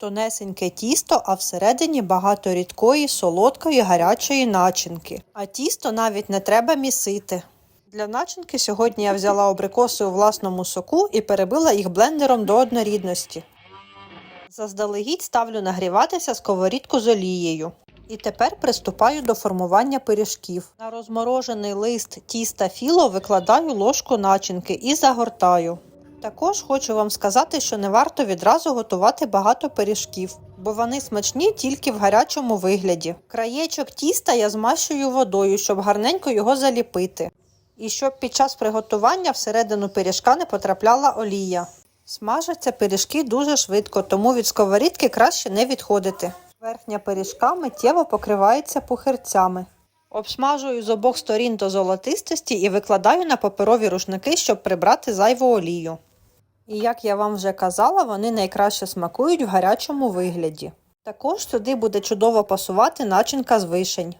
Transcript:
Тонесеньке тісто, а всередині багато рідкої, солодкої, гарячої начинки. А тісто навіть не треба місити. Для начинки сьогодні я взяла абрикоси у власному соку і перебила їх блендером до однорідності. Заздалегідь ставлю нагріватися сковорідку з олією. І тепер приступаю до формування пиріжків. На розморожений лист тіста філо викладаю ложку начинки і загортаю. Також хочу вам сказати, що не варто відразу готувати багато пиріжків, бо вони смачні тільки в гарячому вигляді. Краєчок тіста я змащую водою, щоб гарненько його заліпити. І щоб під час приготування всередину пиріжка не потрапляла олія. Смажаться пиріжки дуже швидко, тому від сковорідки краще не відходити. Верхня пиріжка миттєво покривається пухирцями. Обсмажую з обох сторін до золотистості і викладаю на паперові рушники, щоб прибрати зайву олію. І як я вам вже казала, вони найкраще смакують в гарячому вигляді. Також сюди буде чудово пасувати начинка з вишень.